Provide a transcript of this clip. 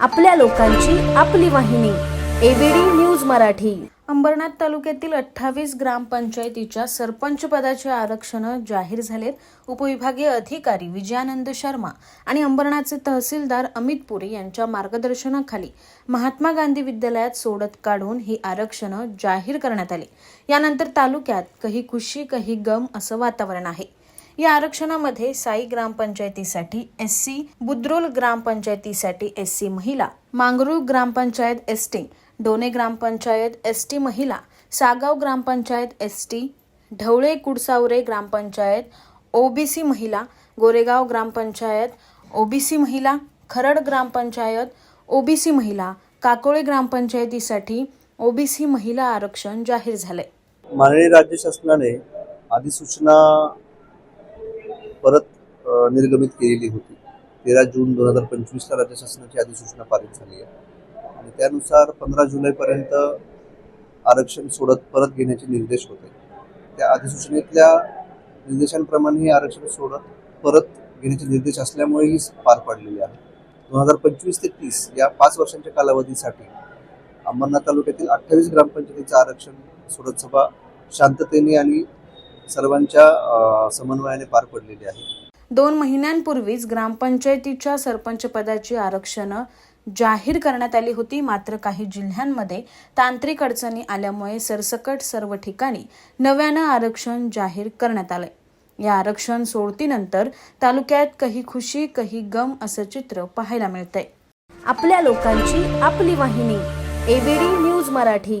आपल्या लोकांची आपली वाहिनी एबीडी न्यूज मराठी. अंबरनाथ तालुक्यातील अठ्ठावीस ग्रामपंचायतीच्या सरपंच पदाचे आरक्षण जाहीर झालेत. उपविभागीय अधिकारी विजयानंद शर्मा आणि अंबरनाथचे तहसीलदार अमित पुरी यांच्या मार्गदर्शनाखाली महात्मा गांधी विद्यालयात सोडत काढून ही आरक्षणं जाहीर करण्यात आली. यानंतर तालुक्यात काही खुशी काही गम असं वातावरण आहे. या आरक्षणामध्ये साई ग्रामपंचायतीसाठी एस सी बुद्रोल ग्रामपंचायतीसाठी एस सी महिला मांगरूळ ग्रामपंचायत एस टी डोने ग्रामपंचायत एस टी महिला सागाव ग्रामपंचायत एस टी ढवळे कुडसावरे ग्रामपंचायत ओबीसी महिला गोरेगाव ग्रामपंचायत ओबीसी महिला खरड ग्रामपंचायत ओबीसी महिला काकोळे ग्रामपंचायतीसाठी ओबीसी महिला आरक्षण जाहीर झाले माननीय राज्य शासनाने अधिसूचना परत निर्गमित केलेली होती. तेरा जून दोन हजार पंचवीसला राज्य शासनाची अधिसूचना पारित झाली आहे. आणि त्यानुसार पंधरा जुलैपर्यंत आरक्षण सोडत परत घेण्याचे निर्देश होते. त्या अधिसूचनेतल्या निर्देशांप्रमाणे हे आरक्षण सोडत परत घेण्याचे निर्देश असल्यामुळे ही पार पाडलेली आहे. दोन हजार पंचवीस ते तीस या पाच वर्षांच्या कालावधीसाठी अंबरनाथ तालुक्यातील अठ्ठावीस ग्रामपंचायतीचं आरक्षण सोडत सभा शांततेने आणि सर्वांच्या समन्वयाने पार पडलेली आहे. दोन महिन्यांपूर्वीच ग्रामपंचायतीच्या सरपंच पदाची आरक्षणं जाहीर करण्यात आली होती. मात्र काही जिल्ह्यांमध्ये तांत्रिक अडचणी आल्यामुळे सरसकट सर्व ठिकाणी नव्यानं आरक्षण जाहीर करण्यात आलंय. या आरक्षण सोडतीनंतर तालुक्यात काही खुशी काही गम असं चित्र पाहायला मिळतंय. आपल्या लोकांची आपली वाहिनी. ABD news Marathi.